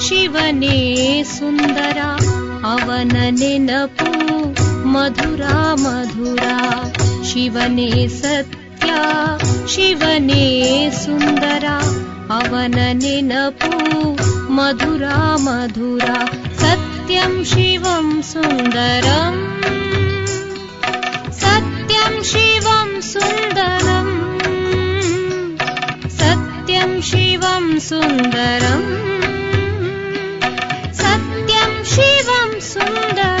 शिवने सुन्दरा अवननिनपु मधुरा मधुरा। शिवने सत्या शिवने सुन्दरा अवननिनपु मधुरा मधुरा। सत्यं शिवं सुन्दरम्। सत्यं शिवं सुन्दर सत्यं शिवं सुन्दरम्। सत्यं शिवं सुन्दरम्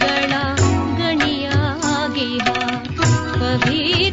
गणा गण्या कभी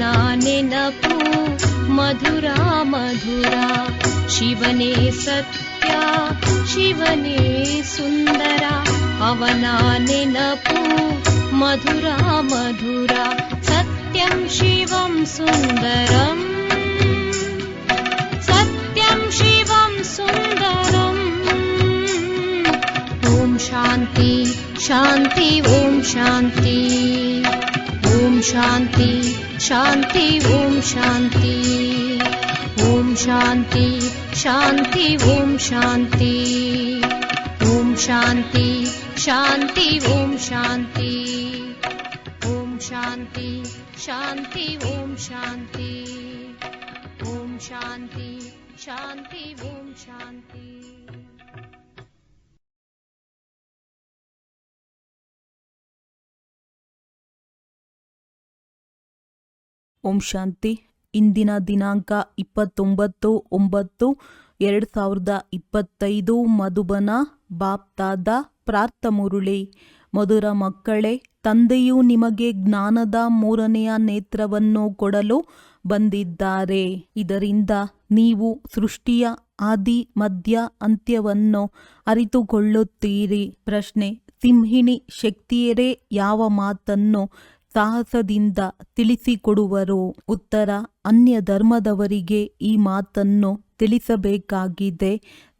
वनानि नपु मधुरा मधुरा शिवने सत्या शिवने सुन्दरा अवनानिनपु मधुरा मधुरा सत्यं शिवं सुन्दरम्। सत्यं शिवं सुन्दरम्। ॐ शान्ति शान्ति ॐ शान्ति। ॐ शान्ति शान्ति ॐ शान्ति ॐ शान्ति शान्ति ॐ शान्ति ॐ शान्ति शान्ति ॐ शान्ति ॐ शान्ति शान्ति ॐ शान्ति ॐ शान्ति शान्ति ॐ शान्ति ಓಂ ಶಾಂತಿ. ಇಂದಿನ ದಿನಾಂಕ ಇಪ್ಪತ್ತೊಂಬತ್ತು ಒಂಬತ್ತು ಎರಡು ಸಾವಿರದ ಇಪ್ಪತ್ತೈದು. ಮಧುಬನ ಬಾಪ್ತಾದ ಪ್ರಾರ್ಥ ಮುರುಳಿ. ಮಧುರ ಮಕ್ಕಳೇ, ತಂದೆಯು ನಿಮಗೆ ಜ್ಞಾನದ ಮೂರನೆಯ ನೇತ್ರವನ್ನು ಕೊಡಲು ಬಂದಿದ್ದಾರೆ. ಇದರಿಂದ ನೀವು ಸೃಷ್ಟಿಯ ಆದಿ, ಮಧ್ಯ, ಅಂತ್ಯವನ್ನು ಅರಿತುಕೊಳ್ಳುತ್ತೀರಿ. ಪ್ರಶ್ನೆ, ಸಿಂಹಿಣಿ ಶಕ್ತಿಯರೇ ಯಾವ ಮಾತನ್ನು ಸಾಹಸದಿಂದ ತಿಳಿಸಿಕೊಡುವರು ಉತ್ತರ ಅನ್ಯ ಧರ್ಮದವರಿಗೆ ಈ ಮಾತನ್ನು ತಿಳಿಸಬೇಕಾಗಿದೆ.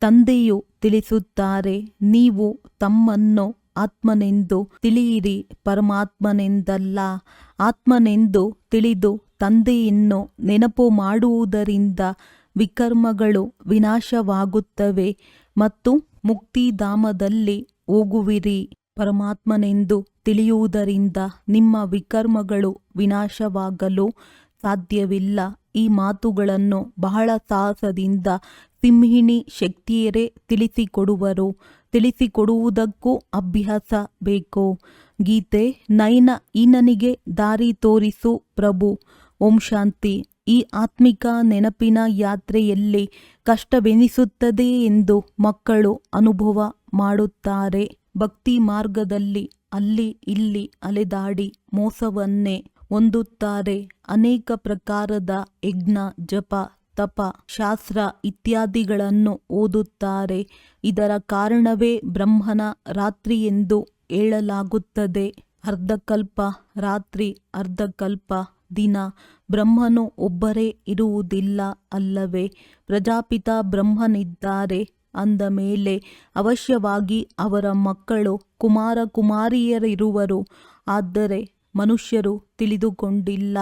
ತಂದೆಯು ತಿಳಿಸುತ್ತಾರೆ, ನೀವು ತಮ್ಮನ್ನು ಆತ್ಮನೆಂದು ತಿಳಿಯಿರಿ, ಪರಮಾತ್ಮನೆಂದಲ್ಲ. ಆತ್ಮನೆಂದು ತಿಳಿದು ತಂದೆಯನ್ನು ನೆನಪು ಮಾಡುವುದರಿಂದ ವಿಕರ್ಮಗಳು ವಿನಾಶವಾಗುತ್ತವೆ ಮತ್ತು ಮುಕ್ತಿಧಾಮದಲ್ಲಿ ಹೋಗುವಿರಿ. ಪರಮಾತ್ಮನೆಂದು ತಿಳಿಯುವುದರಿಂದ ನಿಮ್ಮ ವಿಕರ್ಮಗಳು ವಿನಾಶವಾಗಲು ಸಾಧ್ಯವಿಲ್ಲ. ಈ ಮಾತುಗಳನ್ನು ಬಹಳ ಸಾಹಸದಿಂದ ಸಿಂಹಿಣಿ ಶಕ್ತಿಯರೇ ತಿಳಿಸಿಕೊಡುವರು. ತಿಳಿಸಿಕೊಡುವುದಕ್ಕೂ ಅಭ್ಯಾಸ ಬೇಕು. ಗೀತೆ ನಯನ ಈನನಿಗೆ ದಾರಿ ತೋರಿಸು ಪ್ರಭು. ಓಂ ಶಾಂತಿ. ಈ ಆತ್ಮಿಕ ನೆನಪಿನ ಯಾತ್ರೆಯಲ್ಲಿ ಕಷ್ಟವೆನಿಸುತ್ತದೆ ಎಂದು ಮಕ್ಕಳು ಅನುಭವ ಮಾಡುತ್ತಾರೆ. ಭಕ್ತಿ ಮಾರ್ಗದಲ್ಲಿ ಅಲ್ಲಿ ಇಲ್ಲಿ ಅಲೆದಾಡಿ ಮೋಸವನ್ನೇ ಹೊಂದುತ್ತಾರೆ. ಅನೇಕ ಪ್ರಕಾರದ ಯಜ್ಞ, ಜಪ, ತಪ, ಶಾಸ್ತ್ರ ಇತ್ಯಾದಿಗಳನ್ನು ಓದುತ್ತಾರೆ. ಇದರ ಕಾರಣವೇ ಬ್ರಹ್ಮನ ರಾತ್ರಿ ಎಂದು ಹೇಳಲಾಗುತ್ತದೆ. ಅರ್ಧಕಲ್ಪ ರಾತ್ರಿ, ಅರ್ಧಕಲ್ಪ ದಿನ. ಬ್ರಹ್ಮನು ಒಬ್ಬರೇ ಇರುವುದಿಲ್ಲ ಅಲ್ಲವೇ. ಪ್ರಜಾಪಿತ ಬ್ರಹ್ಮನಿದ್ದಾರೆ. ಅಂದ ಮೇಲೆ ಅವಶ್ಯವಾಗಿ ಅವರ ಮಕ್ಕಳು ಕುಮಾರ ಕುಮಾರಿಯರಿರುವರು. ಆದರೆ ಮನುಷ್ಯರು ತಿಳಿದುಕೊಂಡಿಲ್ಲ.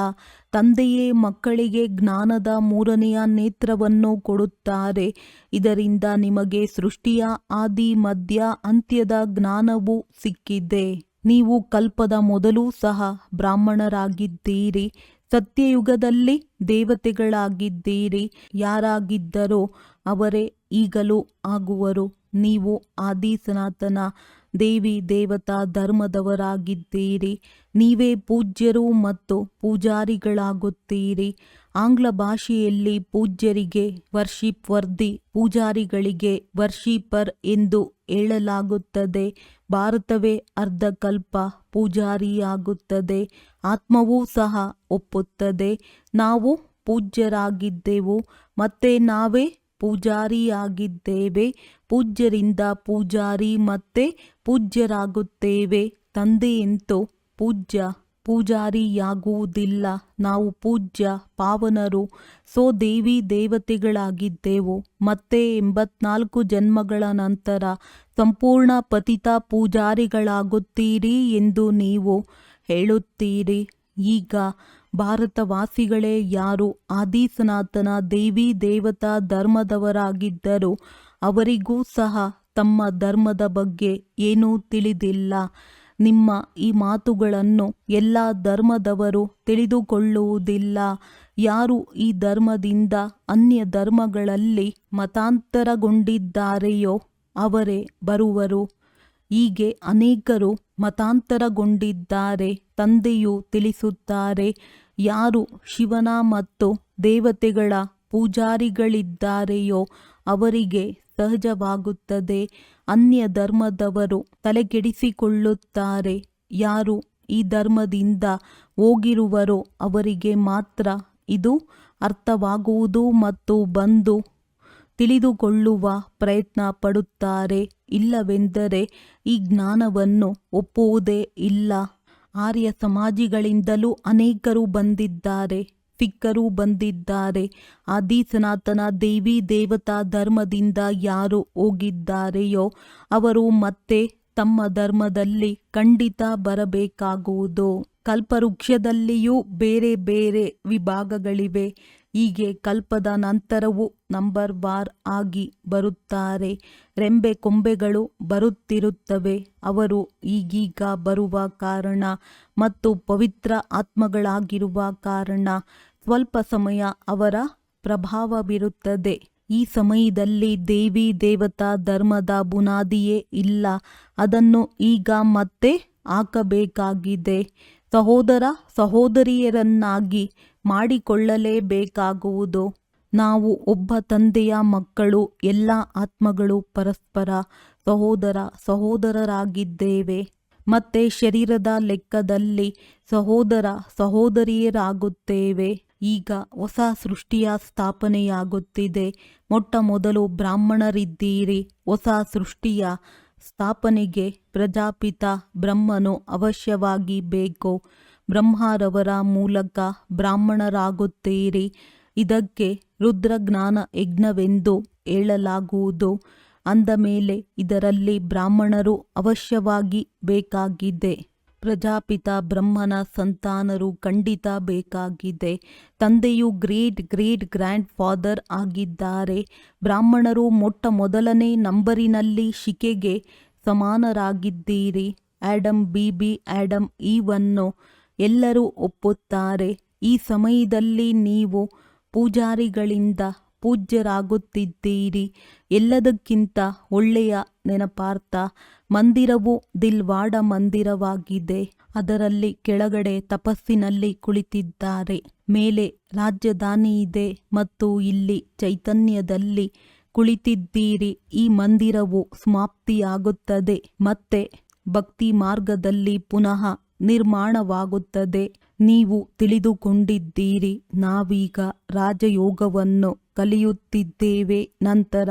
ತಂದೆಯೇ ಮಕ್ಕಳಿಗೆ ಜ್ಞಾನದ ಮೂರನೆಯ ನೇತ್ರವನ್ನು ಕೊಡುತ್ತಾರೆ. ಇದರಿಂದ ನಿಮಗೆ ಸೃಷ್ಟಿಯ ಆದಿ, ಮಧ್ಯ, ಅಂತ್ಯದ ಜ್ಞಾನವು ಸಿಕ್ಕಿದೆ. ನೀವು ಕಲ್ಪದ ಮೊದಲು ಸಹ ಬ್ರಾಹ್ಮಣರಾಗಿದ್ದೀರಿ. ಸತ್ಯಯುಗದಲ್ಲಿ ದೇವತೆಗಳಾಗಿದ್ದೀರಿ. ಯಾರಾಗಿದ್ದರೋ ಅವರೇ ಈಗಲೂ ಆಗುವರು. ನೀವು ಆದಿ ಸನಾತನ ದೇವಿ ದೇವತಾ ಧರ್ಮದವರಾಗಿದ್ದೀರಿ. ನೀವೇ ಪೂಜ್ಯರು ಮತ್ತು ಪೂಜಾರಿಗಳಾಗುತ್ತೀರಿ. ಆಂಗ್ಲ ಭಾಷೆಯಲ್ಲಿ ಪೂಜ್ಯರಿಗೆ ವರ್ಷಿಪ್ ವರ್ದಿ, ಪೂಜಾರಿಗಳಿಗೆ ವರ್ಷೀಪರ್ ಎಂದು ಹೇಳಲಾಗುತ್ತದೆ. ಭಾರತವೇ ಅರ್ಧಕಲ್ಪ ಪೂಜಾರಿಯಾಗುತ್ತದೆ. ಆತ್ಮವೂ ಸಹ ಒಪ್ಪುತ್ತದೆ. ನಾವು ಪೂಜ್ಯರಾಗಿದ್ದೆವು, ಮತ್ತೆ ನಾವೇ ಪೂಜಾರಿಯಾಗಿದ್ದೇವೆ. ಪೂಜ್ಯರಿಂದ ಪೂಜಾರಿ ಮತ್ತೆ ಪೂಜ್ಯರಾಗುತ್ತೇವೆ. ತಂದೆಯಂತೂ ಪೂಜ್ಯ, ಪೂಜಾರಿಯಾಗುವುದಿಲ್ಲ. ನಾವು ಪೂಜ್ಯ, ಪಾವನರು ಸೋ ದೇವಿ ದೇವತೆಗಳಾಗಿದ್ದೆವು. ಮತ್ತೆ ಎಂಬತ್ನಾಲ್ಕು ಜನ್ಮಗಳ ನಂತರ ಸಂಪೂರ್ಣ ಪತಿತ ಪೂಜಾರಿಗಳಾಗುತ್ತೀರಿ ಎಂದು ನೀವು ಹೇಳುತ್ತೀರಿ. ಈಗ ಭಾರತವಾಸಿಗಳೇ ಯಾರು? ಆದಿ ಸನಾತನ ದೇವಿ ದೇವತಾ ಧರ್ಮದವರಾಗಿದ್ದರೂ ಅವರಿಗೂ ಸಹ ತಮ್ಮ ಧರ್ಮದ ಬಗ್ಗೆ ಏನೂ ತಿಳಿದಿಲ್ಲ. ನಿಮ್ಮ ಈ ಮಾತುಗಳನ್ನು ಎಲ್ಲ ಧರ್ಮದವರು ತಿಳಿದುಕೊಳ್ಳುವುದಿಲ್ಲ. ಯಾರು ಈ ಧರ್ಮದಿಂದ ಅನ್ಯ ಧರ್ಮಗಳಲ್ಲಿ ಮತಾಂತರಗೊಂಡಿದ್ದಾರೆಯೋ ಅವರೇ ಬರುವರು. ಹೀಗೆ ಅನೇಕರು ಮತಾಂತರಗೊಂಡಿದ್ದಾರೆ. ತಂದೆಯು ತಿಳಿಸುತ್ತಾರೆ, ಯಾರು ಶಿವನ ಮತ್ತು ದೇವತೆಗಳ ಪೂಜಾರಿಗಳಿದ್ದಾರೆಯೋ ಅವರಿಗೆ ಸಹಜವಾಗುತ್ತದೆ. ಅನ್ಯ ಧರ್ಮದವರು ತಲೆಕೆಡಿಸಿಕೊಳ್ಳುತ್ತಾರೆ. ಯಾರು ಈ ಧರ್ಮದಿಂದ ಹೋಗಿರುವರೋ ಅವರಿಗೆ ಮಾತ್ರ ಇದು ಅರ್ಥವಾಗುವುದು ಮತ್ತು ಬಂದು ತಿಳಿದುಕೊಳ್ಳುವ ಪ್ರಯತ್ನ ಪಡುತ್ತಾರೆ. ಇಲ್ಲವೆಂದರೆ ಈ ಜ್ಞಾನವನ್ನು ಒಪ್ಪುವುದೇ ಇಲ್ಲ. ಆರ್ಯ ಸಮಾಜಿಗಳಿಂದಲೂ ಅನೇಕರು ಬಂದಿದ್ದಾರೆ, ಸಿಕ್ಕರು ಬಂದಿದ್ದಾರೆ. ಆದಿ ಸನಾತನ ದೇವಿ ದೇವತಾ ಧರ್ಮದಿಂದ ಯಾರು ಹೋಗಿದ್ದಾರೆಯೋ ಅವರು ಮತ್ತೆ ತಮ್ಮ ಧರ್ಮದಲ್ಲಿ ಖಂಡಿತ ಬರಬೇಕಾಗುವುದು. ಕಲ್ಪವೃಕ್ಷದಲ್ಲಿಯೂ ಬೇರೆ ಬೇರೆ ವಿಭಾಗಗಳಿವೆ. ಹೀಗೆ ಕಲ್ಪದ ನಂತರವೂ ನಂಬರ್ ವಾರ್ ಆಗಿ ಬರುತ್ತಾರೆ. ರೆಂಬೆ ಕೊಂಬೆಗಳು ಬರುತ್ತಿರುತ್ತವೆ. ಅವರು ಈಗೀಗ ಬರುವ ಕಾರಣ ಮತ್ತು ಪವಿತ್ರ ಆತ್ಮಗಳಾಗಿರುವ ಕಾರಣ ಸ್ವಲ್ಪ ಸಮಯ ಅವರ ಪ್ರಭಾವ ಬೀರುತ್ತದೆ ಈ ಸಮಯದಲ್ಲಿ ದೇವಿ ದೇವತಾ ಧರ್ಮದ ಬುನಾದಿಯೇ ಇಲ್ಲ. ಅದನ್ನು ಈಗ ಮತ್ತೆ ಹಾಕಬೇಕಾಗಿದೆ. ಸಹೋದರ ಸಹೋದರಿಯರನ್ನಾಗಿ ಮಾಡಿಕೊಳ್ಳಲೇಬೇಕಾಗುವುದು. ನಾವು ಒಬ್ಬ ತಂದೆಯ ಮಕ್ಕಳು, ಎಲ್ಲ ಆತ್ಮಗಳು ಪರಸ್ಪರ ಸಹೋದರ, ಸಹೋದರರಾಗಿದ್ದೇವೆ. ಮತ್ತೆ ಶರೀರದ ಲೆಕ್ಕದಲ್ಲಿ ಸಹೋದರ, ಸಹೋದರಿಯರಾಗುತ್ತೇವೆ. ಈಗ ಹೊಸ ಸೃಷ್ಟಿಯ ಸ್ಥಾಪನೆಯಾಗುತ್ತಿದೆ. ಮೊಟ್ಟ ಮೊದಲು ಬ್ರಾಹ್ಮಣರಿದ್ದೀರಿ. ಹೊಸ ಸೃಷ್ಟಿಯ ಸ್ಥಾಪನೆಗೆ ಪ್ರಜಾಪಿತ ಬ್ರಹ್ಮನು ಅವಶ್ಯವಾಗಿ ಬೇಕು. ಬ್ರಹ್ಮರವರ ಮೂಲಕ ಬ್ರಾಹ್ಮಣರಾಗುತ್ತೀರಿ. ಇದಕ್ಕೆ ರುದ್ರಜ್ಞಾನ ಯಜ್ಞವೆಂದು ಹೇಳಲಾಗುವುದು. ಅಂದ ಮೇಲೆ ಇದರಲ್ಲಿ ಬ್ರಾಹ್ಮಣರು ಅವಶ್ಯವಾಗಿ ಬೇಕಾಗಿದೆ. ಪ್ರಜಾಪಿತ ಬ್ರಹ್ಮನ ಸಂತಾನರು ಖಂಡಿತ ಬೇಕಾಗಿದೆ. ತಂದೆಯು ಗ್ರೇಟ್ ಗ್ರೇಟ್ ಗ್ರ್ಯಾಂಡ್ ಫಾದರ್ ಆಗಿದ್ದಾರೆ. ಬ್ರಾಹ್ಮಣರು ಮೊಟ್ಟ ಮೊದಲನೇ ನಂಬರಿನಲ್ಲಿ ಶಿಕೆಗೆ ಸಮಾನರಾಗಿದ್ದೀರಿ. ಆಡಮ್ ಬಿಬಿ ಆಡಮ್ ಈವನ್ನು ಎಲ್ಲರೂ ಒಪ್ಪುತ್ತಾರೆ. ಈ ಸಮಯದಲ್ಲಿ ನೀವು ಪೂಜಾರಿಗಳಿಂದ ಪೂಜ್ಯರಾಗುತ್ತಿದ್ದೀರಿ. ಎಲ್ಲದಕ್ಕಿಂತ ಒಳ್ಳೆಯ ನೆನಪಾರ್ಥ, ಮಂದಿರವು ದಿಲ್ವಾಡ ಮಂದಿರವಾಗಿದೆ. ಅದರಲ್ಲಿ ಕೆಳಗಡೆ ತಪಸ್ಸಿನಲ್ಲಿ ಕುಳಿತಿದ್ದಾರೆ. ಮೇಲೆ ರಾಜಧಾನಿ ಇದೆ ಮತ್ತು ಇಲ್ಲಿ ಚೈತನ್ಯದಲ್ಲಿ ಕುಳಿತಿದ್ದೀರಿ. ಈ ಮಂದಿರವು ಸಮಾಪ್ತಿಯಾಗುತ್ತದೆ. ಮತ್ತೆ ಭಕ್ತಿ ಮಾರ್ಗದಲ್ಲಿ ಪುನಃ ನಿರ್ಮಾಣವಾಗುತ್ತದೆ. ನೀವು ತಿಳಿದುಕೊಂಡಿದ್ದೀರಿ. ನಾವೀಗ ರಾಜಯೋಗವನ್ನು ಕಲಿಯುತ್ತಿದ್ದೇವೆ. ನಂತರ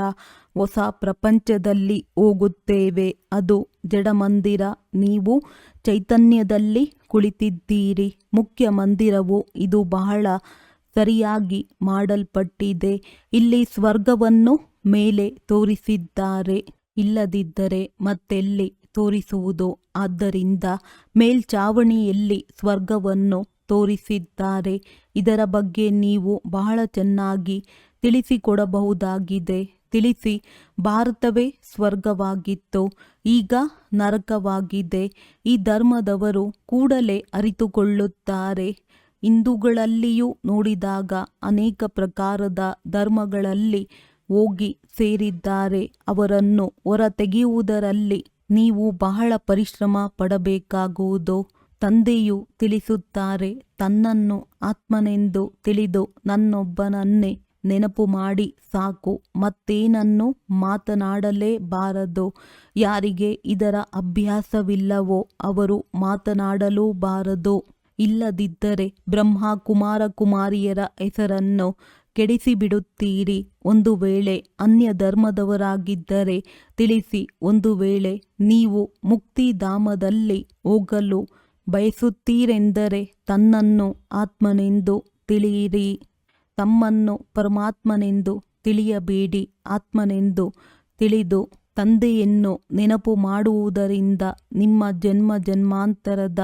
ಹೊಸ ಪ್ರಪಂಚದಲ್ಲಿ ಹೋಗುತ್ತೇವೆ. ಅದು ಜಡಮಂದಿರ. ನೀವು ಚೈತನ್ಯದಲ್ಲಿ ಕುಳಿತಿದ್ದೀರಿ. ಮುಖ್ಯ ಮಂದಿರವು ಇದು ಬಹಳ ಸರಿಯಾಗಿ ಮಾಡಲ್ಪಟ್ಟಿದೆ. ಇಲ್ಲಿ ಸ್ವರ್ಗವನ್ನು ಮೇಲೆ ತೋರಿಸಿದ್ದಾರೆ. ಇಲ್ಲದಿದ್ದರೆ ಮತ್ತೆಲ್ಲಿ ತೋರಿಸುವುದು. ಆದ್ದರಿಂದ ಮೇಲ್ಚಾವಣಿಯಲ್ಲಿ ಸ್ವರ್ಗವನ್ನು ತೋರಿಸಿದ್ದಾರೆ. ಇದರ ಬಗ್ಗೆ ನೀವು ಬಹಳ ಚೆನ್ನಾಗಿ ತಿಳಿಸಿಕೊಡಬಹುದಾಗಿದೆ. ತಿಳಿಸಿ, ಭಾರತವೇ ಸ್ವರ್ಗವಾಗಿತ್ತು, ಈಗ ನರಕವಾಗಿದೆ. ಈ ಧರ್ಮದವರು ಕೂಡಲೇ ಅರಿತುಕೊಳ್ಳುತ್ತಾರೆ. ಹಿಂದೂಗಳಲ್ಲಿಯೂ ನೋಡಿದಾಗ ಅನೇಕ ಪ್ರಕಾರದ ಧರ್ಮಗಳಲ್ಲಿ ಹೋಗಿ ಸೇರಿದ್ದಾರೆ. ಅವರನ್ನು ಹೊರತೆಗೆಯುವುದರಲ್ಲಿ ನೀವು ಬಹಳ ಪರಿಶ್ರಮ ಪಡಬೇಕಾಗುವುದು? ತಂದೆಯು ತಿಳಿಸುತ್ತಾರೆ, ತನ್ನನ್ನು ಆತ್ಮನೆಂದು ತಿಳಿದು ನನ್ನೊಬ್ಬನನ್ನೇ ನೆನಪು ಮಾಡಿ ಸಾಕು, ಮತ್ತೇನನ್ನು ಮಾತನಾಡಲೇಬಾರದು. ಯಾರಿಗೆ ಇದರ ಅಭ್ಯಾಸವಿಲ್ಲವೋ ಅವರು ಮಾತನಾಡಲೂಬಾರದು. ಇಲ್ಲದಿದ್ದರೆ ಬ್ರಹ್ಮ ಕುಮಾರ ಕುಮಾರಿಯರ ಹೆಸರನ್ನು ಕೆಡಿಸಿಬಿಡುತ್ತೀರಿ. ಒಂದು ವೇಳೆ ಅನ್ಯ ಧರ್ಮದವರಾಗಿದ್ದರೆ ತಿಳಿಸಿ, ಒಂದು ವೇಳೆ ನೀವು ಮುಕ್ತಿಧಾಮದಲ್ಲಿ ಹೋಗಲು ಬಯಸುತ್ತೀರೆಂದರೆ ತನ್ನನ್ನು ಆತ್ಮನೆಂದು ತಿಳಿಯಿರಿ. ತಮ್ಮನ್ನು ಪರಮಾತ್ಮನೆಂದು ತಿಳಿಯಬೇಡಿ. ಆತ್ಮನೆಂದು ತಿಳಿದು ತಂದೆಯನ್ನು ನೆನಪು ಮಾಡುವುದರಿಂದ ನಿಮ್ಮ ಜನ್ಮ ಜನ್ಮಾಂತರದ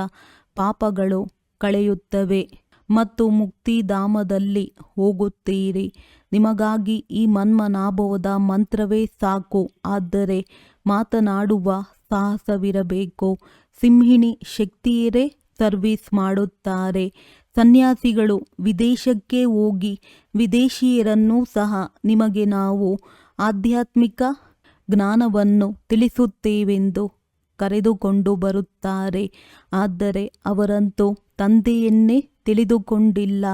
ಪಾಪಗಳು ಕಳೆಯುತ್ತವೆ. ಮತ್ತು ಮುಕ್ತಿಧಾಮದಲ್ಲಿ ಹೋಗುತ್ತೀರಿ. ನಿಮಗಾಗಿ ಈ ಮನ್ಮನಾಭವದ ಮಂತ್ರವೇ ಸಾಕು. ಆದರೆ ಮಾತನಾಡುವ ಸಾಹಸವಿರಬೇಕು. ಸಿಂಹಿಣಿ ಶಕ್ತಿಯರೇ ಸರ್ವಿಸ್ ಮಾಡುತ್ತಾರೆ. ಸನ್ಯಾಸಿಗಳು ವಿದೇಶಕ್ಕೆ ಹೋಗಿ ವಿದೇಶಿಯರನ್ನೂ ಸಹ ನಿಮಗೆ ನಾವು ಆಧ್ಯಾತ್ಮಿಕ ಜ್ಞಾನವನ್ನು ತಿಳಿಸುತ್ತೇವೆಂದು ಕರೆದುಕೊಂಡು ಬರುತ್ತಾರೆ. ಆದರೆ ಅವರಂತೂ ತಂದೆಯನ್ನೇ ತಿಳಿದುಕೊಂಡಿಲ್ಲ.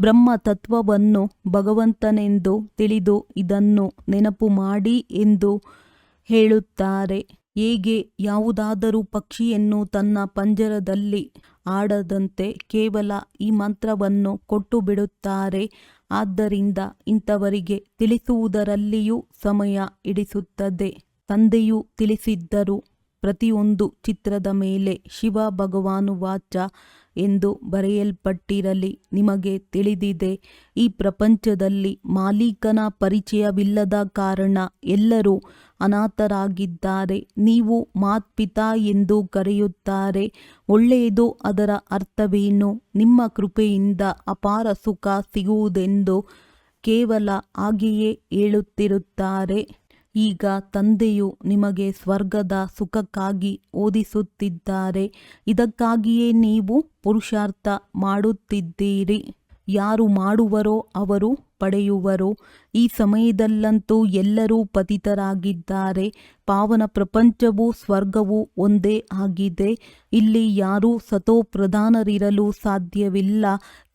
ಬ್ರಹ್ಮ ತತ್ವವನ್ನು ಭಗವಂತನೆಂದು ತಿಳಿದು ಇದನ್ನು ನೆನಪು ಮಾಡಿ ಎಂದು ಹೇಳುತ್ತಾರೆ. ಹೇಗೆ? ಯಾವುದಾದರೂ ಪಕ್ಷಿಯನ್ನು ತನ್ನ ಪಂಜರದಲ್ಲಿ ಆಡದಂತೆ ಕೇವಲ ಈ ಮಂತ್ರವನ್ನು ಕೊಟ್ಟು ಬಿಡುತ್ತಾರೆ ಆದ್ದರಿಂದ ಇಂಥವರಿಗೆ ತಿಳಿಸುವುದರಲ್ಲಿಯೂ ಸಮಯ ಹಿಡಿಸುತ್ತದೆ. ತಂದೆಯು ತಿಳಿಸಿದ್ದರು. ಪ್ರತಿಯೊಂದು ಚಿತ್ರದ ಮೇಲೆ ಶಿವ ಭಗವಾನುವಾಚ ಎಂದು ಬರೆಯಲ್ಪಟ್ಟಿರಲಿ. ನಿಮಗೆ ತಿಳಿದಿದೆ, ಈ ಪ್ರಪಂಚದಲ್ಲಿ ಮಾಲೀಕನ ಪರಿಚಯವಿಲ್ಲದ ಕಾರಣ ಎಲ್ಲರೂ ಅನಾಥರಾಗಿದ್ದಾರೆ. ನೀವು ಮಾತ್ಪಿತಾ ಎಂದು ಕರೆಯುತ್ತಾರೆ. ಒಳ್ಳೆಯದು ಅದರ ಅರ್ಥವೇನು? ನಿಮ್ಮ ಕೃಪೆಯಿಂದ ಅಪಾರ ಸುಖ ಸಿಗುವುದೆಂದು ಕೇವಲ ಹಾಗೆಯೇ ಹೇಳುತ್ತಿರುತ್ತಾರೆ. ಈಗ ತಂದೆಯು ನಿಮಗೆ ಸ್ವರ್ಗದ ಸುಖಕ್ಕಾಗಿ ಓದಿಸುತ್ತಿದ್ದಾರೆ. ಇದಕ್ಕಾಗಿಯೇ ನೀವು ಪುರುಷಾರ್ಥ ಮಾಡುತ್ತಿದ್ದೀರಿ. ಯಾರು ಮಾಡುವರೋ ಅವರು ಪಡೆಯುವರು. ಈ ಸಮಯದಲ್ಲಂತೂ ಎಲ್ಲರೂ ಪತಿತರಾಗಿದ್ದಾರೆ. ಪಾವನ ಪ್ರಪಂಚವೂ ಸ್ವರ್ಗವೂ ಒಂದೇ ಆಗಿದೆ. ಇಲ್ಲಿ ಯಾರೂ ಸತೋಪ್ರಧಾನರಿರಲು ಸಾಧ್ಯವಿಲ್ಲ.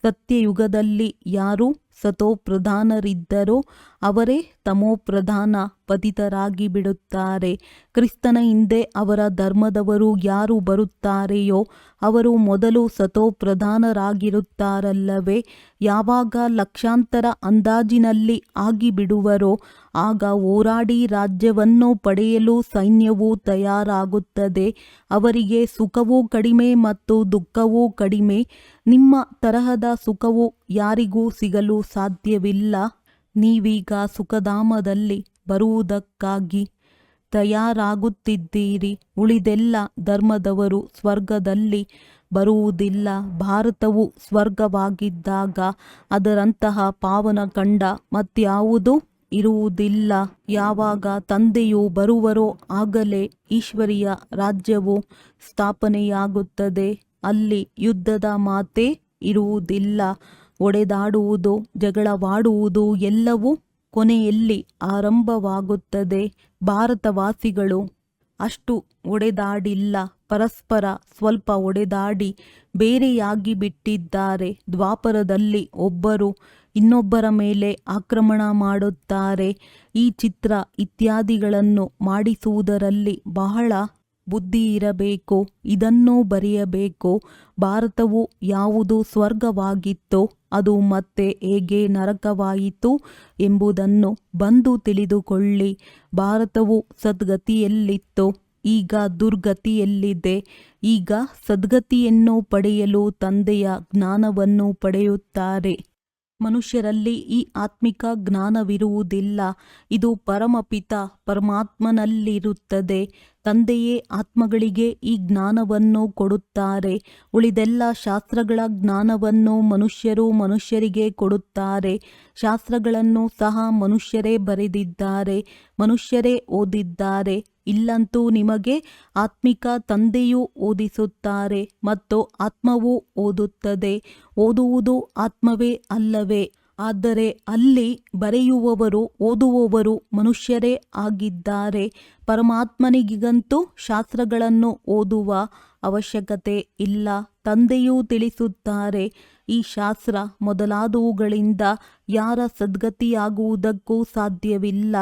ಸತ್ಯಯುಗದಲ್ಲಿ ಯಾರು ಸತೋಪ್ರಧಾನರಿದ್ದರೋ ಅವರೇ ತಮೋಪ್ರಧಾನ. ಪತಿತರಾಗಿ ಬಿಡುತ್ತಾರೆ ಕ್ರಿಸ್ತನ ಹಿಂದೆ ಅವರ ಧರ್ಮದವರು ಯಾರು ಬರುತ್ತಾರೆಯೋ ಅವರು ಮೊದಲು ಸತೋಪ್ರಧಾನರಾಗಿರುತ್ತಾರಲ್ಲವೇ. ಯಾವಾಗ ಲಕ್ಷಾಂತರ ಅಂದಾಜಿನಲ್ಲಿ ಆಗಿಬಿಡುವರೋ ಆಗ ಹೋರಾಡಿ ರಾಜ್ಯವನ್ನು ಪಡೆಯಲು ಸೈನ್ಯವು ತಯಾರಾಗುತ್ತದೆ. ಅವರಿಗೆ ಸುಖವೂ ಕಡಿಮೆ ಮತ್ತು ದುಃಖವೂ ಕಡಿಮೆ. ನಿಮ್ಮ ತರಹದ ಸುಖವು ಯಾರಿಗೂ ಸಿಗಲು ಸಾಧ್ಯವಿಲ್ಲ. ನೀವೀಗ ಸುಖಧಾಮದಲ್ಲಿ ಬರುವುದಕ್ಕಾಗಿ ತಯಾರಾಗುತ್ತಿದ್ದೀರಿ. ಉಳಿದೆಲ್ಲ ಧರ್ಮದವರು ಸ್ವರ್ಗದಲ್ಲಿ ಬರುವುದಿಲ್ಲ. ಭಾರತವು ಸ್ವರ್ಗವಾಗಿದ್ದಾಗ ಅದರಂತಹ ಪಾವನ ಕಂಡ ಮತ್ಯಾವುದೂ ಇರುವುದಿಲ್ಲ. ಯಾವಾಗ ತಂದೆಯು ಬರುವರೋ ಆಗಲೇ ಈಶ್ವರಿಯ ರಾಜ್ಯವು ಸ್ಥಾಪನೆಯಾಗುತ್ತದೆ. ಅಲ್ಲಿ ಯುದ್ಧದ ಮಾತೇ ಇರುವುದಿಲ್ಲ. ಒಡೆದಾಡುವುದು, ಜಗಳವಾಡುವುದು ಎಲ್ಲವೂ ಕೊನೆಯಲ್ಲಿ ಆರಂಭವಾಗುತ್ತದೆ. ಭಾರತವಾಸಿಗಳು ಅಷ್ಟು ಒಡೆದಾಡಿಲ್ಲ. ಪರಸ್ಪರ ಸ್ವಲ್ಪ ಒಡೆದಾಡಿ ಬೇರೆಯಾಗಿ ಬಿಟ್ಟಿದ್ದಾರೆ. ದ್ವಾಪರದಲ್ಲಿ ಒಬ್ಬರು ಇನ್ನೊಬ್ಬರ ಮೇಲೆ ಆಕ್ರಮಣ ಮಾಡುತ್ತಾರೆ. ಈ ಚಿತ್ರ ಇತ್ಯಾದಿಗಳನ್ನು ಮಾಡಿಸುವುದರಲ್ಲಿ ಬಹಳ ಬುದ್ಧಿ ಇರಬೇಕು, ಇದನ್ನೂ ಬರೆಯಬೇಕು, ಭಾರತವು ಯಾವುದು ಸ್ವರ್ಗವಾಗಿತ್ತೋ, ಅದು ಮತ್ತೆ ಹೇಗೆ ನರಕವಾಯಿತು ಎಂಬುದನ್ನು ಬಂದು ತಿಳಿದುಕೊಳ್ಳಿ. ಭಾರತವು ಸದ್ಗತಿಯಲ್ಲಿತ್ತು, ಈಗ ದುರ್ಗತಿಯಲ್ಲಿದೆ. ಈಗ ಸದ್ಗತಿಯನ್ನು ಪಡೆಯಲು ತಂದೆಯ ಜ್ಞಾನವನ್ನು ಪಡೆಯುತ್ತಾರೆ. ಮನುಷ್ಯರಲ್ಲಿ ಈ ಆತ್ಮಿಕ ಜ್ಞಾನವಿರುವುದಿಲ್ಲ. ಇದು ಪರಮಪಿತ ಪರಮಾತ್ಮನಲ್ಲಿರುತ್ತದೆ. ತಂದೆಯೇ ಆತ್ಮಗಳಿಗೆ ಈ ಜ್ಞಾನವನ್ನು ಕೊಡುತ್ತಾರೆ. ಉಳಿದೆಲ್ಲ ಶಾಸ್ತ್ರಗಳ ಜ್ಞಾನವನ್ನು ಮನುಷ್ಯರು ಮನುಷ್ಯರಿಗೆ ಕೊಡುತ್ತಾರೆ. ಶಾಸ್ತ್ರಗಳನ್ನು ಸಹ ಮನುಷ್ಯರೇ ಬರೆದಿದ್ದಾರೆ, ಮನುಷ್ಯರೇ ಓದಿದ್ದಾರೆ. ಇಲ್ಲಂತೂ ನಿಮಗೆ ಆತ್ಮಿಕ ತಂದೆಯೂ ಓದಿಸುತ್ತಾರೆ ಮತ್ತು ಆತ್ಮವೂ ಓದುತ್ತದೆ. ಓದುವುದು ಆತ್ಮವೇ ಅಲ್ಲವೇ? ಆದರೆ ಅಲ್ಲಿ ಬರೆಯುವವರು, ಓದುವವರು ಮನುಷ್ಯರೇ ಆಗಿದ್ದಾರೆ. ಪರಮಾತ್ಮನಿಗಿಗಂತೂ ಶಾಸ್ತ್ರಗಳನ್ನು ಓದುವ ಅವಶ್ಯಕತೆ ಇಲ್ಲ. ತಂದೆಯೂ ತಿಳಿಸುತ್ತಾರೆ ಈ ಶಾಸ್ತ್ರ ಮೊದಲಾದವುಗಳಿಂದ ಯಾರ ಸದ್ಗತಿಯಾಗುವುದಕ್ಕೂ ಸಾಧ್ಯವಿಲ್ಲ.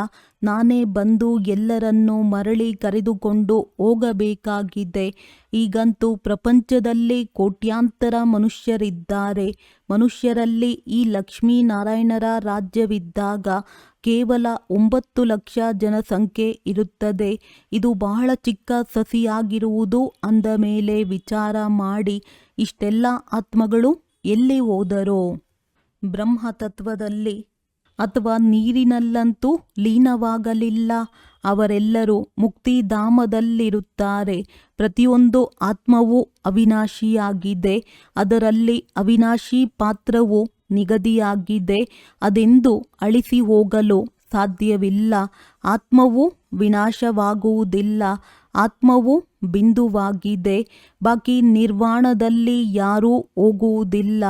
ನಾನೇ ಬಂದು ಎಲ್ಲರನ್ನೂ ಮರಳಿ ಕರೆದುಕೊಂಡು ಹೋಗಬೇಕಾಗಿದೆ. ಈಗಂತೂ ಪ್ರಪಂಚದಲ್ಲಿ ಕೋಟ್ಯಾಂತರ ಮನುಷ್ಯರಿದ್ದಾರೆ. ಮನುಷ್ಯರಲ್ಲಿ ಈ ಲಕ್ಷ್ಮೀನಾರಾಯಣರ ರಾಜ್ಯವಿದ್ದಾಗ ಕೇವಲ ಒಂಬತ್ತು ಲಕ್ಷ ಜನಸಂಖ್ಯೆ ಇರುತ್ತದೆ. ಇದು ಬಹಳ ಚಿಕ್ಕ ಸಸಿಯಾಗಿರುವುದು ಅಂದ ಮೇಲೆ ವಿಚಾರ ಮಾಡಿ, ಇಷ್ಟೆಲ್ಲ ಆತ್ಮಗಳು ಎಲ್ಲಿ ಹೋದರೋ ಬ್ರಹ್ಮತತ್ವದಲ್ಲಿ ಅಥವಾ ನೀರಿನಲ್ಲಂತೂ ಲೀನವಾಗಲಿಲ್ಲ. ಅವರೆಲ್ಲರೂ ಮುಕ್ತಿಧಾಮದಲ್ಲಿರುತ್ತಾರೆ. ಪ್ರತಿಯೊಂದು ಆತ್ಮವೂ ಅವಿನಾಶಿಯಾಗಿದೆ. ಅದರಲ್ಲಿ ಅವಿನಾಶಿ ಪಾತ್ರವು ನಿಗದಿಯಾಗಿದೆ. ಅದೆಂದು ಅಳಿಸಿ ಹೋಗಲು ಸಾಧ್ಯವಿಲ್ಲ. ಆತ್ಮವು ವಿನಾಶವಾಗುವುದಿಲ್ಲ. ಆತ್ಮವು ಬಿಂದುವಾಗಿದೆ. ಬಾಕಿ ನಿರ್ವಾಣದಲ್ಲಿ ಯಾರೂ ಹೋಗುವುದಿಲ್ಲ.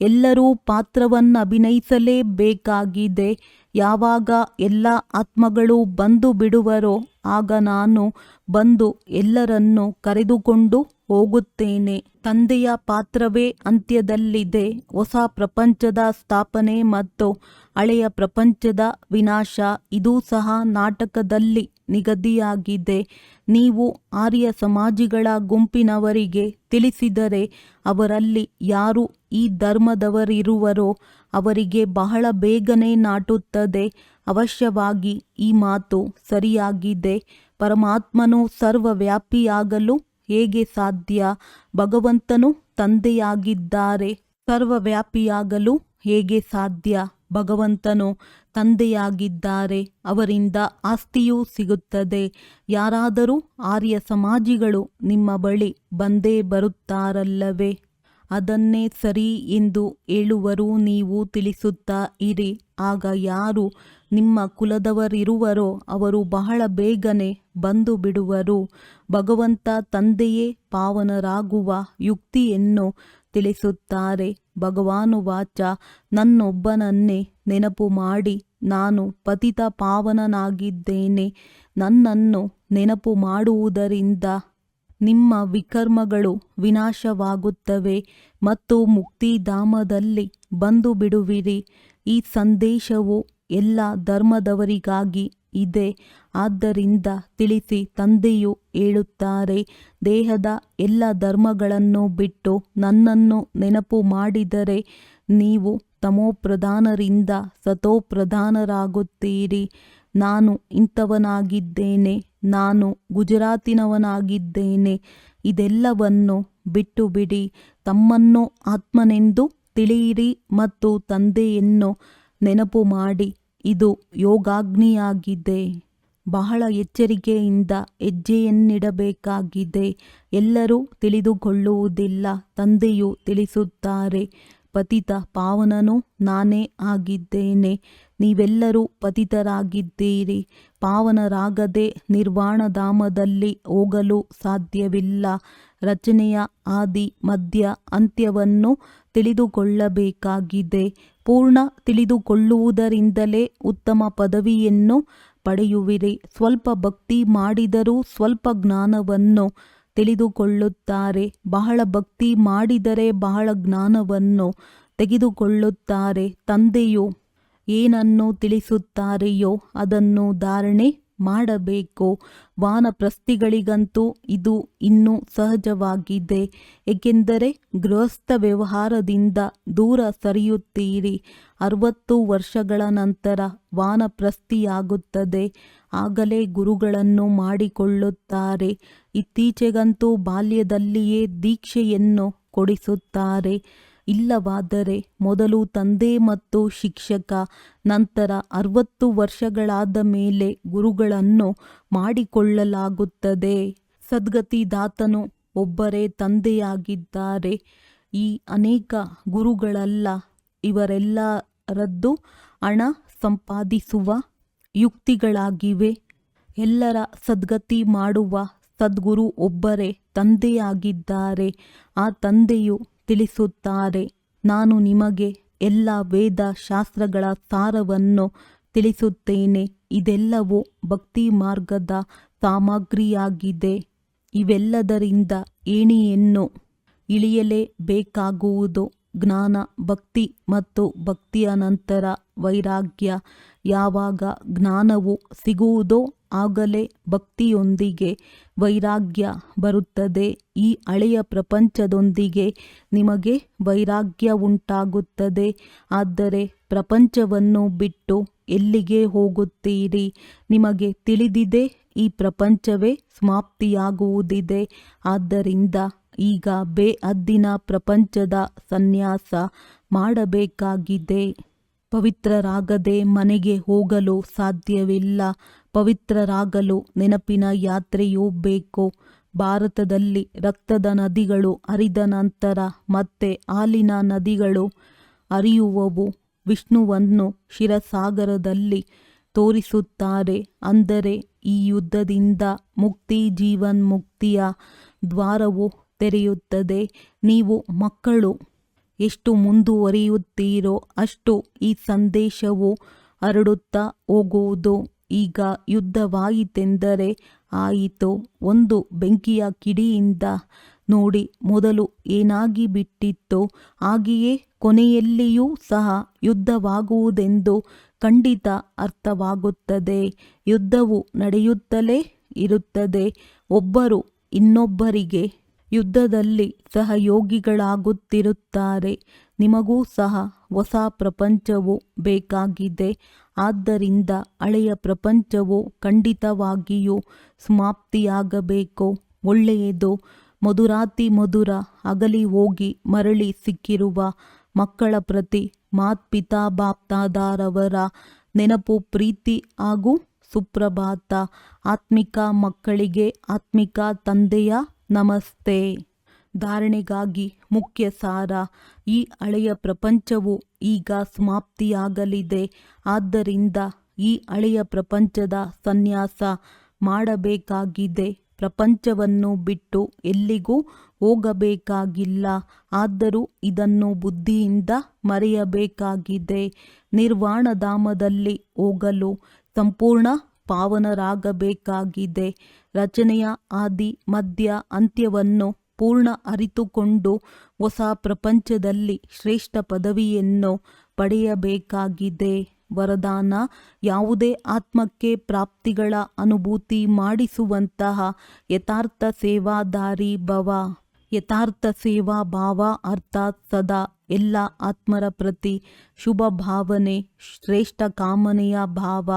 ಎಲ್ಲರೂ ಪಾತ್ರವನ್ನು ಅಭಿನಯಿಸಲೇಬೇಕಾಗಿದೆ. ಯಾವಾಗ ಎಲ್ಲ ಆತ್ಮಗಳು ಬಂದು ಬಿಡುವರೋ ಆಗ ನಾನು ಬಂದು ಎಲ್ಲರನ್ನು ಕರೆದುಕೊಂಡು ಹೋಗುತ್ತೇನೆ. ತಂದೆಯ ಪಾತ್ರವೇ ಅಂತ್ಯದಲ್ಲಿದೆ. ಹೊಸ ಪ್ರಪಂಚದ ಸ್ಥಾಪನೆ ಮತ್ತು ಹಳೆಯ ಪ್ರಪಂಚದ ವಿನಾಶ ಇದೂ ಸಹ ನಾಟಕದಲ್ಲಿ ನಿಗದಿಯಾಗಿದೆ. ನೀವು ಆರ್ಯ ಸಮಾಜಿಗಳ ಗುಂಪಿನವರಿಗೆ ತಿಳಿಸಿದರೆ ಅವರಲ್ಲಿ ಯಾರು ಈ ಧರ್ಮದವರಿರುವರೋ ಅವರಿಗೆ ಬಹಳ ಬೇಗನೆ ನಾಟುತ್ತದೆ. ಅವಶ್ಯವಾಗಿ ಈ ಮಾತು ಸರಿಯಾಗಿದೆ. ಪರಮಾತ್ಮನು ಸರ್ವವ್ಯಾಪಿಯಾಗಲು ಹೇಗೆ ಸಾಧ್ಯ? ಭಗವಂತನು ತಂದೆಯಾಗಿದ್ದಾರೆ. ಸರ್ವವ್ಯಾಪಿಯಾಗಲು ಹೇಗೆ ಸಾಧ್ಯ? ಭಗವಂತನು ತಂದೆಯಾಗಿದ್ದಾರೆ, ಅವರಿಂದ ಆಸ್ತಿಯೂ ಸಿಗುತ್ತದೆ. ಯಾರಾದರೂ ಆರ್ಯ ಸಮಾಜಿಗಳು ನಿಮ್ಮ ಬಳಿ ಬಂದೇ ಬರುತ್ತಾರಲ್ಲವೇ? ಅದನ್ನೇ ಸರಿ ಎಂದು ಹೇಳುವರು ನೀವು ತಿಳಿಸುತ್ತಾ ಇರಿ. ಆಗ ಯಾರು ನಿಮ್ಮ ಕುಲದವರಿರುವರೋ ಅವರು ಬಹಳ ಬೇಗನೆ ಬಂದು ಬಿಡುವರು. ಭಗವಂತ ತಂದೆಯೇ ಪಾವನರಾಗುವ ಯುಕ್ತಿಯನ್ನು ತಿಳಿಸುತ್ತಾರೆ. ಭಗವಾನುವಾಚ, ನನ್ನೊಬ್ಬನನ್ನೇ ನೆನಪು ಮಾಡಿ, ನಾನು ಪತಿತ ಪಾವನನಾಗಿದ್ದೇನೆ. ನನ್ನನ್ನು ನೆನಪು ಮಾಡುವುದರಿಂದ ನಿಮ್ಮ ವಿಕರ್ಮಗಳು ವಿನಾಶವಾಗುತ್ತವೆ ಮತ್ತು ಮುಕ್ತಿಧಾಮದಲ್ಲಿ ಬಂದು ಬಿಡುವಿರಿ ಈ ಸಂದೇಶವು ಎಲ್ಲ ಧರ್ಮದವರಿಗಾಗಿ ಇದೆ. ಆದ್ದರಿಂದ ತಿಳಿಸಿ ತಂದೆಯು ಹೇಳುತ್ತಾರೆ, ದೇಹದ ಎಲ್ಲ ಧರ್ಮಗಳನ್ನು ಬಿಟ್ಟು ನನ್ನನ್ನು ನೆನಪು ಮಾಡಿದರೆ ನೀವು ತಮೋಪ್ರಧಾನರಿಂದ ಸತೋಪ್ರಧಾನರಾಗುತ್ತೀರಿ. ನಾನು ಇಂಥವನಾಗಿದ್ದೇನೆ, ನಾನು ಗುಜರಾತಿನವನಾಗಿದ್ದೇನೆ. ಇದೆಲ್ಲವನ್ನು ಬಿಟ್ಟು ಬಿಡಿ ತಮ್ಮನ್ನು ಆತ್ಮನೆಂದು ತಿಳಿಯಿರಿ ಮತ್ತು ತಂದೆಯನ್ನು ನೆನಪು ಮಾಡಿ. ಇದು ಯೋಗಾಗ್ನಿಯಾಗಿದೆ. ಬಹಳ ಎಚ್ಚರಿಕೆಯಿಂದ ಹೆಜ್ಜೆಯನ್ನಿಡಬೇಕಾಗಿದೆ. ಎಲ್ಲರೂ ತಿಳಿದುಕೊಳ್ಳುವುದಿಲ್ಲ, ತಂದೆಯು ತಿಳಿಸುತ್ತಾರೆ, ಪತಿತ ಪಾವನನು ನಾನೇ ಆಗಿದ್ದೇನೆ, ನೀವೆಲ್ಲರೂ ಪತಿತರಾಗಿದ್ದೀರಿ. ಪಾವನರಾಗದೆ ನಿರ್ವಾಣಧಾಮದಲ್ಲಿ ಹೋಗಲು ಸಾಧ್ಯವಿಲ್ಲ. ರಚನೆಯ ಆದಿ, ಮಧ್ಯ, ಅಂತ್ಯವನ್ನು ತಿಳಿದುಕೊಳ್ಳಬೇಕಾಗಿದೆ. ಪೂರ್ಣ ತಿಳಿದುಕೊಳ್ಳುವುದರಿಂದಲೇ ಉತ್ತಮ ಪದವಿಯನ್ನು ಪಡೆಯುವಿರಿ. ಸ್ವಲ್ಪ ಭಕ್ತಿ ಮಾಡಿದರೂ ಸ್ವಲ್ಪ ಜ್ಞಾನವನ್ನು ತಿಳಿದುಕೊಳ್ಳುತ್ತಾರೆ. ಬಹಳ ಭಕ್ತಿ ಮಾಡಿದರೆ ಬಹಳ ಜ್ಞಾನವನ್ನು ತೆಗೆದುಕೊಳ್ಳುತ್ತಾರೆ. ತಂದೆಯು ಏನನ್ನು ತಿಳಿಸುತ್ತಾರೆಯೋ ಅದನ್ನು ಧಾರಣೆ ಮಾಡಬೇಕು. ವಾನಪ್ರಸ್ಥಿಗಳಿಗಂತೂ ಇದು ಇನ್ನೂ ಸಹಜವಾಗಿದೆ ಏಕೆಂದರೆ ಗೃಹಸ್ಥ ವ್ಯವಹಾರದಿಂದ ದೂರ ಸರಿಯುತ್ತೀರಿ. ಅರವತ್ತು ವರ್ಷಗಳ ನಂತರ ವಾನಪ್ರಸ್ಥಿಯಾಗುತ್ತದೆ. ಆಗಲೇ ಗುರುಗಳನ್ನು ಮಾಡಿಕೊಳ್ಳುತ್ತಾರೆ. ಇತ್ತೀಚೆಗಂತೂ ಬಾಲ್ಯದಲ್ಲಿಯೇ ದೀಕ್ಷೆಯನ್ನು ಕೊಡಿಸುತ್ತಾರೆ. ಇಲ್ಲವಾದರೆ ಮೊದಲು ತಂದೆ ಮತ್ತು ಶಿಕ್ಷಕ, ನಂತರ ಅರವತ್ತು ವರ್ಷಗಳಾದ ಮೇಲೆ ಗುರುಗಳನ್ನು ಮಾಡಿಕೊಳ್ಳಲಾಗುತ್ತದೆ. ಸದ್ಗತಿದಾತನು ಒಬ್ಬರೇ ತಂದೆಯಾಗಿದ್ದಾರೆ. ಈ ಅನೇಕ ಗುರುಗಳಲ್ಲ, ಇವರೆಲ್ಲರದ್ದು ಹಣ ಸಂಪಾದಿಸುವ ಯುಕ್ತಿಗಳಾಗಿವೆ. ಎಲ್ಲರ ಸದ್ಗತಿ ಮಾಡುವ ಸದ್ಗುರು ಒಬ್ಬರೇ ತಂದೆಯಾಗಿದ್ದಾರೆ. ಆ ತಂದೆಯು ತಿಳಿಸುತ್ತಾರೆ. ನಾನು ನಿಮಗೆ ಎಲ್ಲ ವೇದ ಶಾಸ್ತ್ರಗಳ ಸಾರವನ್ನು ತಿಳಿಸುತ್ತೇನೆ. ಇದೆಲ್ಲವೂ ಭಕ್ತಿ ಮಾರ್ಗದ ಸಾಮಗ್ರಿಯಾಗಿದೆ. ಇವೆಲ್ಲದರಿಂದ ಏಣಿಯನ್ನು ಇಳಿಯಲೇಬೇಕಾಗುವುದು. ಜ್ಞಾನ, ಭಕ್ತಿ ಮತ್ತು ಭಕ್ತಿಯ ನಂತರ ವೈರಾಗ್ಯ. ಯಾವಾಗ ಜ್ಞಾನವು ಸಿಗುವುದೋ ಆಗಲೇ ಭಕ್ತಿಯೊಂದಿಗೆ ವೈರಾಗ್ಯ ಬರುತ್ತದೆ. ಈ ಹಳೆಯ ಪ್ರಪಂಚದೊಂದಿಗೆ ನಿಮಗೆ ವೈರಾಗ್ಯ ಉಂಟಾಗುತ್ತದೆ. ಆದರೆ ಪ್ರಪಂಚವನ್ನು ಬಿಟ್ಟು ಎಲ್ಲಿಗೆ ಹೋಗುತ್ತೀರಿ? ನಿಮಗೆ ತಿಳಿದಿದೆ, ಈ ಪ್ರಪಂಚವೇ ಸಮಾಪ್ತಿಯಾಗುವುದಿದೆ. ಆದ್ದರಿಂದ ಈಗ ಬೇಅದ್ದಿನ ಪ್ರಪಂಚದ ಸನ್ಯಾಸ ಮಾಡಬೇಕಾಗಿದೆ. ಪವಿತ್ರರಾಗದೆ ಮನೆಗೆ ಹೋಗಲು ಸಾಧ್ಯವಿಲ್ಲ. ಪವಿತ್ರರಾಗಲು ನೆನಪಿನ ಯಾತ್ರೆಯೂ ಬೇಕು? ಭಾರತದಲ್ಲಿ ರಕ್ತದ ನದಿಗಳು ಹರಿದ ನಂತರ ಮತ್ತೆ ಹಾಲಿನ ನದಿಗಳು ಅರಿಯುವವು ವಿಷ್ಣುವನ್ನು ಶಿರಸಾಗರದಲ್ಲಿ ತೋರಿಸುತ್ತಾರೆ. ಅಂದರೆ ಈ ಯುದ್ಧದಿಂದ ಮುಕ್ತಿ ಜೀವನ್ ಮುಕ್ತಿಯ ದ್ವಾರವು ತೆರೆಯುತ್ತದೆ. ನೀವು ಮಕ್ಕಳು ಎಷ್ಟು ಮುಂದುವರಿಯುತ್ತೀರೋ ಅಷ್ಟು ಈ ಸಂದೇಶವು ಹರಡುತ್ತಾ ಹೋಗುವುದು. ಈಗ ಯುದ್ಧವಾಯಿತೆಂದರೆ ಆಯಿತು? ಒಂದು ಬೆಂಕಿಯ ಕಿಡಿಯಿಂದ ನೋಡಿ ಮೊದಲು ಏನಾಗಿ ಬಿಟ್ಟಿತ್ತು, ಹಾಗೆಯೇ ಕೊನೆಯಲ್ಲಿಯೂ ಸಹ ಯುದ್ಧವಾಗುವುದೆಂದು ಖಂಡಿತ ಅರ್ಥವಾಗುತ್ತದೆ. ಯುದ್ಧವು ನಡೆಯುತ್ತಲೇ ಇರುತ್ತದೆ. ಒಬ್ಬರು ಇನ್ನೊಬ್ಬರಿಗೆ ಯುದ್ಧದಲ್ಲಿ ಸಹಯೋಗಿಗಳಾಗುತ್ತಿರುತ್ತಾರೆ. ನಿಮಗೂ ಸಹ ಹೊಸ ಪ್ರಪಂಚವು ಬೇಕಾಗಿದೆ. ಆದ್ದರಿಂದ ಹಳೆಯ ಪ್ರಪಂಚವು ಖಂಡಿತವಾಗಿಯೂ ಸಮಾಪ್ತಿಯಾಗಬೇಕು. ಒಳ್ಳೆಯದು. ಮಧುರಾತಿ ಮಧುರ ಅಗಲಿ ಹೋಗಿ ಮರಳಿ ಸಿಕ್ಕಿರುವ ಮಕ್ಕಳ ಪ್ರತಿ ಮಾತ್ಪಿತಾ ಬಾಪ್ತಾದಾರವರ ನೆನಪು ಪ್ರೀತಿ ಹಾಗೂ ಸುಪ್ರಭಾತ. ಆತ್ಮಿಕ ಮಕ್ಕಳಿಗೆ ಆತ್ಮಿಕ ತಂದೆಯ ನಮಸ್ತೆ. ಧಾರಣೆಗಾಗಿ ಮುಖ್ಯ ಸಾರ. ಈ ಹಳೆಯ ಪ್ರಪಂಚವು ಈಗ ಸಮಾಪ್ತಿಯಾಗಲಿದೆ. ಆದ್ದರಿಂದ ಈ ಹಳೆಯ ಪ್ರಪಂಚದ ಸನ್ಯಾಸ ಮಾಡಬೇಕಾಗಿದೆ. ಪ್ರಪಂಚವನ್ನು ಬಿಟ್ಟು ಎಲ್ಲಿಗೂ ಹೋಗಬೇಕಾಗಿಲ್ಲ. ಆದರೂ ಇದನ್ನು ಬುದ್ಧಿಯಿಂದ ಮರೆಯಬೇಕಾಗಿದೆ. ನಿರ್ವಾಣಧಾಮದಲ್ಲಿ ಹೋಗಲು ಸಂಪೂರ್ಣ ಪಾವನರಾಗಬೇಕಾಗಿದೆ. ರಚನೆಯ ಆದಿ, ಮಧ್ಯ, ಅಂತ್ಯವನ್ನು ಪೂರ್ಣ ಅರಿತುಕೊಂಡು ಹೊಸ ಪ್ರಪಂಚದಲ್ಲಿ ಶ್ರೇಷ್ಠ ಪದವಿಯನ್ನು ಪಡೆಯಬೇಕಾಗಿದೆ. ವರದಾನ, ಯಾವುದೇ ಆತ್ಮಕ್ಕೆ ಪ್ರಾಪ್ತಿಗಳ ಅನುಭೂತಿ ಮಾಡಿಸುವಂತಹ ಯಥಾರ್ಥ ಸೇವಾದಾರಿ ಭವ. ಯಥಾರ್ಥ ಸೇವಾ ಭಾವ ಅರ್ಥಾತ್ ಸದಾ ಎಲ್ಲ ಆತ್ಮರ ಪ್ರತಿ ಶುಭ ಭಾವನೆ, ಶ್ರೇಷ್ಠ ಕಾಮನೆಯ ಭಾವ,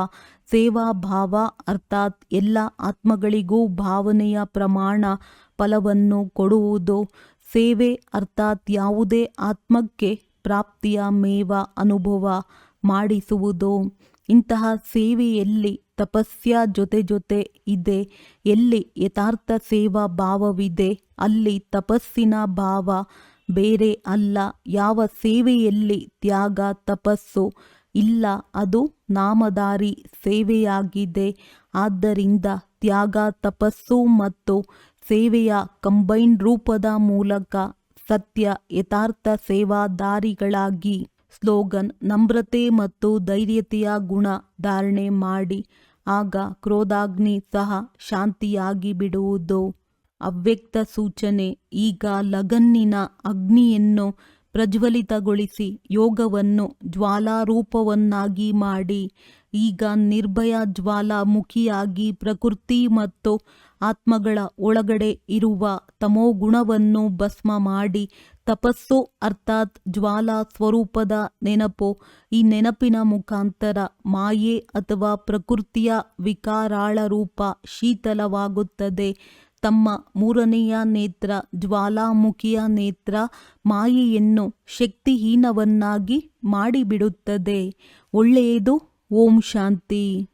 ಸೇವಾ ಭಾವ ಅರ್ಥಾತ್ ಎಲ್ಲ ಆತ್ಮಗಳಿಗೂ ಭಾವನೆಯ ಪ್ರಮಾಣ ಫಲವನ್ನು ಕೊಡುವುದು ಸೇವೆ ಅರ್ಥಾತ್ ಯಾವುದೇ ಆತ್ಮಕ್ಕೆ ಪ್ರಾಪ್ತಿಯ ಮೇವ ಅನುಭವ ಮಾಡಿಸುವುದು. ಇಂತಹ ಸೇವೆಯಲ್ಲಿ ತಪಸ್ಯ ಜೊತೆ ಜೊತೆ ಇದೆ. ಎಲ್ಲಿ ಯಥಾರ್ಥ ಸೇವಾ ಭಾವವಿದೆ, ಅಲ್ಲಿ ತಪಸ್ಸಿನ ಭಾವ ಬೇರೆ ಅಲ್ಲ. ಯಾವ ಸೇವೆಯಲ್ಲಿ ತ್ಯಾಗ, ತಪಸ್ಸು ಇಲ್ಲ, ಅದು ನಾಮಧಾರಿ ಸೇವೆಯಾಗಿದೆ. ಆದ್ದರಿಂದ ತ್ಯಾಗ, ತಪಸ್ಸು ಮತ್ತು ಸೇವೆಯ ಕಂಬೈನ್ ರೂಪದ ಮೂಲಕ ಸತ್ಯ ಯಥಾರ್ಥ ಸೇವಾದಾರಿಗಳಾಗಿ ಸ್ಲೋಗನ್ ನಮ್ರತೆ ಮತ್ತು ಧೈರ್ಯತೆಯ ಗುಣ ಧಾರಣೆ ಮಾಡಿ, ಆಗ ಕ್ರೋಧಾಗ್ನಿ ಸಹ ಶಾಂತಿಯಾಗಿ ಬಿಡುವುದು. ಅವ್ಯಕ್ತ ಸೂಚನೆ, ಈಗ ಲಗನ್ನಿನ ಅಗ್ನಿಯನ್ನು ಪ್ರಜ್ವಲಿತಗೊಳಿಸಿ ಯೋಗವನ್ನು ಜ್ವಾಲಾರೂಪವನ್ನಾಗಿ ಮಾಡಿ, ಈಗ ನಿರ್ಭಯ ಜ್ವಾಲಾಮುಖಿಯಾಗಿ ಪ್ರಕೃತಿ ಮತ್ತು ಆತ್ಮಗಳ ಒಳಗಡೆ ಇರುವ ತಮೋಗುಣವನ್ನು ಭಸ್ಮ ಮಾಡಿ ತಪಸ್ಸು ಅರ್ಥಾತ್ ಜ್ವಾಲಾ ಸ್ವರೂಪದ ನೆನಪು, ಈ ನೆನಪಿನ ಮುಖಾಂತರ ಮಾಯೆ ಅಥವಾ ಪ್ರಕೃತಿಯ ವಿಕಾರಾಳ ರೂಪ ಶೀತಲವಾಗುತ್ತದೆ. ತಮ್ಮ ಮೂರನೆಯ ನೇತ್ರ, ಜ್ವಾಲಾಮುಖಿಯ ನೇತ್ರ, ಮಾಯೆಯನ್ನು ಶಕ್ತಿಹೀನವನ್ನಾಗಿ ಮಾಡಿಬಿಡುತ್ತದೆ. ಒಳ್ಳೆಯದು, ಓಂ ಶಾಂತಿ.